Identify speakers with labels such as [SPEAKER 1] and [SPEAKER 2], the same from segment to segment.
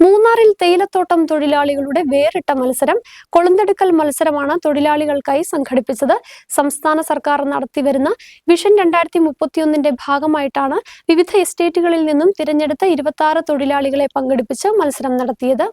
[SPEAKER 1] മൂന്നാറിൽ തേയിലത്തോട്ടം തൊഴിലാളികളുടെ വേറിട്ട മത്സരം കൊളുന്തെടുക്കൽ മത്സരമാണ് തൊഴിലാളികൾക്കായി സംഘടിപ്പിച്ചത്. സംസ്ഥാന സർക്കാർ നടത്തിവരുന്ന വിഷൻ രണ്ടായിരത്തി മുപ്പത്തിയൊന്നിന്റെ ഭാഗമായിട്ടാണ് വിവിധ എസ്റ്റേറ്റുകളിൽ നിന്നും തിരഞ്ഞെടുത്ത ഇരുപത്തി തൊഴിലാളികളെ പങ്കെടുപ്പിച്ച് മത്സരം നടത്തിയത്.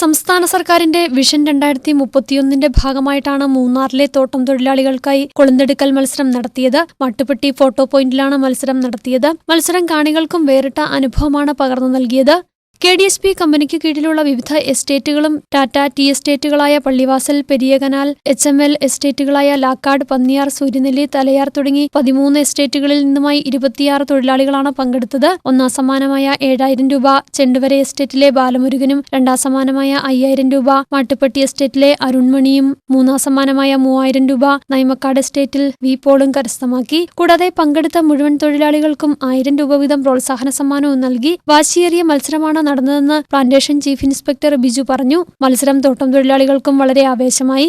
[SPEAKER 1] സംസ്ഥാന സർക്കാരിന്റെ വിഷൻ രണ്ടായിരത്തി മുപ്പത്തിയൊന്നിന്റെ ഭാഗമായിട്ടാണ് മൂന്നാറിലെ തോട്ടം തൊഴിലാളികൾക്കായി കൊളുന്തെടുക്കൽ മത്സരം നടത്തിയത്. മട്ടുപ്പെട്ടി ഫോട്ടോ പോയിന്റിലാണ് മത്സരം നടത്തിയത്. മത്സരം കാണികൾക്കും വേറിട്ട അനുഭവമാണ് പകർന്നു നൽകിയത്. കെ ഡി എസ് പി കമ്പനിക്ക് കീഴിലുള്ള വിവിധ എസ്റ്റേറ്റുകളും Tata tea എസ്റ്റേറ്റുകളായ Pallivasal Periyakanal H M L എസ്റ്റേറ്റുകളായ Lakkad Panniyar Suryanelli Thalayar തുടങ്ങി പതിമൂന്ന് എസ്റ്റേറ്റുകളിൽ നിന്നുമായി ഇരുപത്തിയാറ് തൊഴിലാളികളാണ് പങ്കെടുത്തത്. ഒന്നാം സമ്മാനമായ ഏഴായിരം രൂപ ചെണ്ടുവര എസ്റ്റേറ്റിലെ ബാലമുരുകനും രണ്ടാം സമ്മാനമായ അയ്യായിരം രൂപ മാട്ടുപ്പെട്ടി എസ്റ്റേറ്റിലെ അരുൺമണിയും മൂന്നാം സമ്മാനമായ മൂവായിരം രൂപ നൈമക്കാട് എസ്റ്റേറ്റിൽ വി പോളും കരസ്ഥമാക്കി. കൂടാതെ പങ്കെടുത്ത മുഴുവൻ തൊഴിലാളികൾക്കും ആയിരം രൂപ വീതം പ്രോത്സാഹന സമ്മാനവും നൽകി. വാശിയേറിയ മത്സരമാണ് നടന്നതെന്ന് പ്ലാന്റേഷൻ ചീഫ് ഇൻസ്പെക്ടർ ബിജു പറഞ്ഞു. മത്സരം തോട്ടം തൊഴിലാളികൾക്കും വളരെ ആവേശമായി.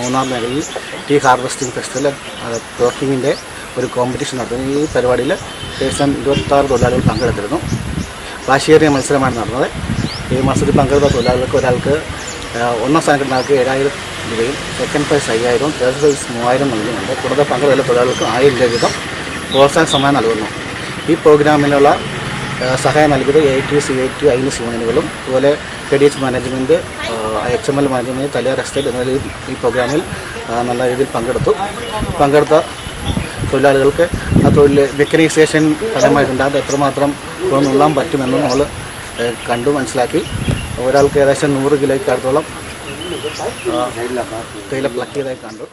[SPEAKER 2] മൂന്നാം മേഖലയിൽ ടീ ഹാർവെസ്റ്റിംഗ് ഫെസ്റ്റിവൽ ഒരു കോമ്പറ്റീഷൻ നടത്തുന്നു. ഈ പരിപാടിയിൽ ഏകദേശം ഇരുപത്താറ് തൊഴിലാളികൾ പങ്കെടുത്തിരുന്നു. വാശിയേറിയ മത്സരമാണ് നടന്നത്. ഈ മത്സരത്തിൽ പങ്കെടുത്ത തൊഴിലാളികൾക്ക് ഒരാൾക്ക് ഒന്നാം സ്ഥാനം കിട്ടുന്ന ആൾക്ക് ഏഴായിരം രൂപയും സെക്കൻഡ് പ്രൈസ് അയ്യായിരവും തേർഡ് പ്രൈസ് മൂവായിരം നൽകുന്നുണ്ട് കൂടാതെ പങ്കെടുത്ത തൊഴിലാളികൾക്ക് ആയിരം രൂപ വീതം പ്രോത്സാഹന സമ്മാനം നൽകുന്നു. ഈ പ്രോഗ്രാമിനുള്ള സഹായം നൽകിയത് A T C I T ഐനിസ് യൂണിയനുകളും അതുപോലെ K D H management H M L management Thalayar estate എന്നിവർ ഈ പ്രോഗ്രാമിൽ നല്ല രീതിയിൽ പങ്കെടുത്തു. പങ്കെടുത്ത തൊഴിലാളികൾക്ക് ആ തൊഴിൽ വെക്കനൈസേഷൻ ഫലമായിട്ടുണ്ടാകും എത്രമാത്രം നുള്ളാൻ പറ്റുമെന്ന് നമ്മൾ കണ്ടു മനസ്സിലാക്കി. ഒരാൾക്ക് ഏകദേശം നൂറ് കിലോയ്ക്ക് അടുത്തോളം ആ, തേയില പ്ലക്ക് ചെയ്തായി കണ്ടു.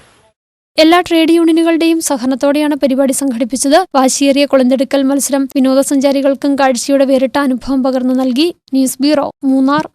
[SPEAKER 1] എല്ലാ ട്രേഡ് യൂണിയനുകളുടെയും സഹകരണത്തോടെയാണ് പരിപാടി സംഘടിപ്പിച്ചത്. വാശിയേറിയ കൊളന്തെടുക്കൽ മത്സരം വിനോദസഞ്ചാരികൾക്കും കാഴ്ചയുടെ വേറിട്ട അനുഭവം പകർന്നു നൽകി. News bureau Munnar.